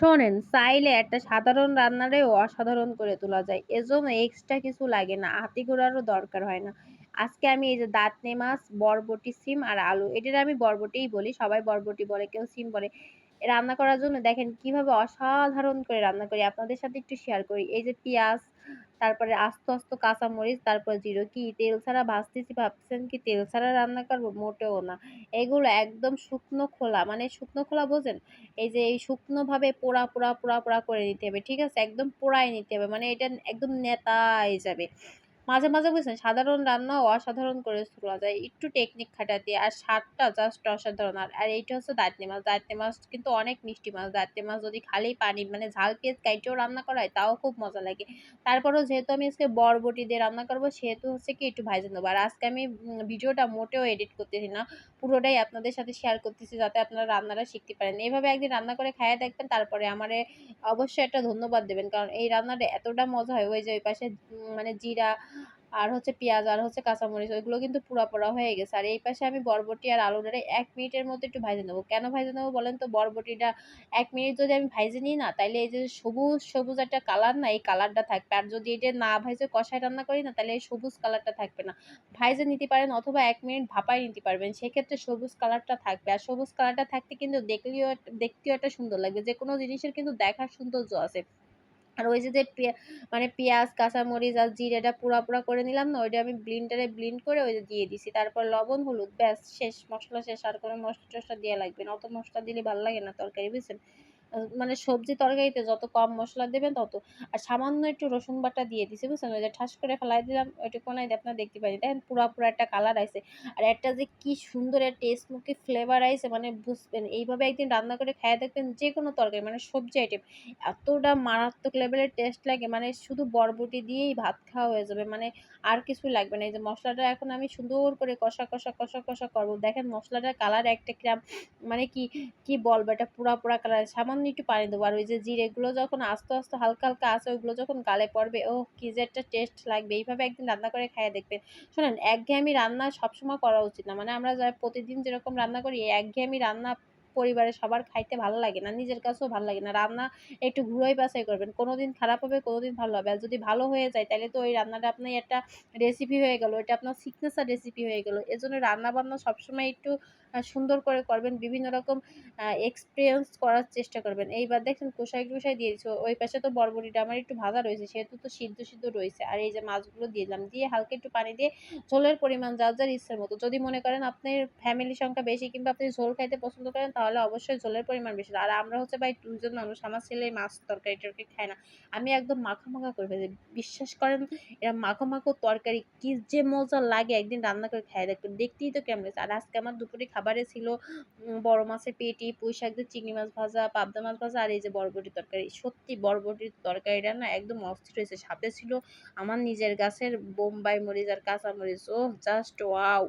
শোনেন, চাইলে একটা সাধারণ রান্নারেও অসাধারণ করে তোলা যায়। এজন্য এক্সট্রা কিছু লাগে না, হাতি ঘোড়ারও দরকার হয় না। আজকে আমি এই যে দাঁতনে মাছ, বরবটি সিম আর আলু, এটার আমি বরবটিই বলি, সবাই বরবটি বলে, কেউ সিম বলে। রান্না করার জন্য দেখেন কীভাবে অসাধারণ করে রান্না করি, আপনাদের সাথে একটু শেয়ার করি। এই যে পেঁয়াজ, তারপরে আস্ত আস্ত কাঁচামরিচ, তারপর জিরো কি, তেল ছাড়া ভাজতেছি ভাবছেন কি তেল ছাড়া রান্না করব? মোটেও না। এগুলো একদম শুকনো খোলা মানে শুকনো খোলা বোঝেন? এই যে এই শুকনো ভাবে পোড়া পোড়া পোড়া পোড়া করে নিতে হবে, ঠিক আছে? একদম পোড়াই নিতে হবে মানে এটা একদম নেতায় যাবে। মাঝে মাঝে বুঝছেন, সাধারণ রান্নাও অসাধারণ করে তোলা যায়। একটু টেকনিক খাটাতে আর স্বাদটা জাস্ট অসাধারণ। আর আর এইটা হচ্ছে দাঁতনি মাছ। দাঁতনি মাছ কিন্তু অনেক মিষ্টি মাছ। দাঁতনি মাছ যদি খালি পানি মানে ঝাল পেঁয়াজ কাইটেও রান্না করা হয়, তাও খুব মজা লাগে। তারপরেও যেহেতু আমি আজকে বরবটি দিয়ে রান্না করব, সেহেতু হচ্ছে কি একটু ভাইজে নেব আর আজকে আমি ভিডিওটা মোটেও এডিট করতেছি না। পুরোটাই আপনাদের সাথে শেয়ার করতেছি যাতে আপনারা রান্নাটা শিখতে পারেন। এইভাবে একদিন রান্না করে খাইয়ে দেখবেন, তারপরে আমারে অবশ্যই একটা ধন্যবাদ দেবেন। কারণ এই রান্নাটা এতটা মজা হয়, ওই যে ওই পাশে মানে জিরা আর হচ্ছে পেঁয়াজ আর হচ্ছে কাঁচামরিচ, ওইগুলো কিন্তু পুরা হয়ে গেছে। আর এই পাশে আমি বরবটি আর আলুটারে এক মিনিটের মধ্যে একটু ভাজে নেব। কেন ভাজে নেব বলেন তো? বরবটিটা এক মিনিট যদি আমি ভাইজে নিই না তাহলে এই যে সবুজ সবুজ একটা কালার না, এই কালারটা থাকবে। আর যদি এটা না ভাইজে কষায় রান্না করি না তাহলে এই সবুজ কালারটা থাকবে না। ভাইজে নিতে পারেন অথবা এক মিনিট ভাপাই নিতে পারবেন, সেক্ষেত্রে সবুজ কালারটা থাকবে। আর সবুজ কালারটা থাকতে কিন্তু দেখলেও, দেখতেও একটা সুন্দর লাগবে। যে কোনো জিনিসের কিন্তু দেখার সৌন্দর্য আছে। আর ওই যে যে মানে পেঁয়াজ, কাঁচামরিচ আর জিরেটা পুরা পুরা করে নিলাম না, ওইটা আমি ব্লিন্ডারে ব্লিন্ড করে ওই যে দিয়ে দিছি। তারপর লবণ, হলুদ, ব্যাস, শেষ, মশলা শেষ, আর কোনো মশলা টশলা দেওয়া লাগবে না। অত মশলা দিলে ভালো লাগে না তরকারি, বুঝছেন? মানে সবজি তরকারিতে যত কম মশলা দেবেন তত, আর সামান্য একটু রসুন বাটা দিয়ে দিছি, বুঝছেন? ওই যে ঠাস করে ফেলাই দিলাম ওইটা কোনায় আপনার দেখতে পাই দেখেন, পুরা পুরো একটা কালার আইছে। আর একটা যে কি সুন্দর একটা মুখে ফ্লেভার আইছে মানে বুঝবেন, এইভাবে একদিন রান্না করে খাইয়ে দেখবেন যে কোনো তরকারি মানে সবজি আইটেম এতটা মারাত্মক লেভেলের টেস্ট লাগে মানে শুধু বরবটি দিয়েই ভাত খাওয়া হয়ে যাবে মানে আর কিছু লাগবে না। এই যে মশলাটা এখন আমি সুন্দর করে কষা কষা কষা কষা করব। দেখেন মশলাটার কালার একটা কিরাম মানে কি কি বলব, এটা পুরা পুরা কালার সামান্য সামান্য একটু পানি দেবো। আর ওই যে জিরেগুলো যখন আস্তে আস্তে হালকা হালকা আসে ওইগুলো যখন গালে পড়বে ও কি যে একটা টেস্ট লাগবে। এইভাবে একদিন রান্না করে খাইয়ে দেখবেন। শোনেন, একঘেয়েমি রান্না সবসময় করা উচিত না। মানে আমরা যা প্রতিদিন যেরকম রান্না করি একঘেয়েমি রান্না পরিবারের সবার খাইতে ভালো লাগে না, নিজের কাছেও ভালো লাগে না। রান্না একটু ঘুরোই বাছাই করবেন কোনো দিন খারাপ হবে কোনো দিন ভালো হবে। আর যদি ভালো হয়ে যায়, তাহলে তো ওই রান্নাটা আপনার একটা রেসিপি হয়ে গেল এটা আপনার সিগনেচার রেসিপি হয়ে গেল। এজন্য রান্না বান্না সবসময় একটু সুন্দর করে করবেন, বিভিন্ন রকম এক্সপিরিয়েন্স করার চেষ্টা করবেন। এইবার দেখেন কষাই টুসাই দিয়ে ওই পাশে তো বরবটিটা আমার একটু ভাজা রয়েছে, সেহেতু তো সিদ্ধ সিদ্ধ রয়েছে। আর এই যে মাছগুলো দিয়ে দিলাম, দিয়ে হালকা একটু পানি দিয়ে ঝোলের পরিমাণ, যার যার ইচ্ছার মতো। যদি মনে করেন আপনার ফ্যামিলি সংখ্যা বেশি কিংবা আপনি ঝোল খাইতে পছন্দ করেন তাহলে অবশ্যই জলের পরিমাণ বেশি। আর আমরা হচ্ছে ভাই দুজন মানুষ, আমার ছেলে মাছ তরকারি টরকারি খায় না। আমি একদম মাখা মাখা করে ফেলি। বিশ্বাস করেন, এরা মাখো মাখো তরকারি কি যে মজা লাগে একদিন রান্না করে খাই দেখবেন দেখতেই তো কেমন আর আজকে আমার দুপুরে খাবারে ছিল বড় মাছের পেটি পুঁই শাক দিয়ে চিংড়ি মাছ ভাজা, পাবদা মাছ ভাজা আর এই যে বরবটির তরকারি। সত্যি বরবটির তরকারিটা না একদম অস্থির হয়েছে। সাথে ছিল আমার নিজের গাছের বোম্বাই মরিচ আর কাঁচা মরিচ। ও জাস্ট ওয়াও!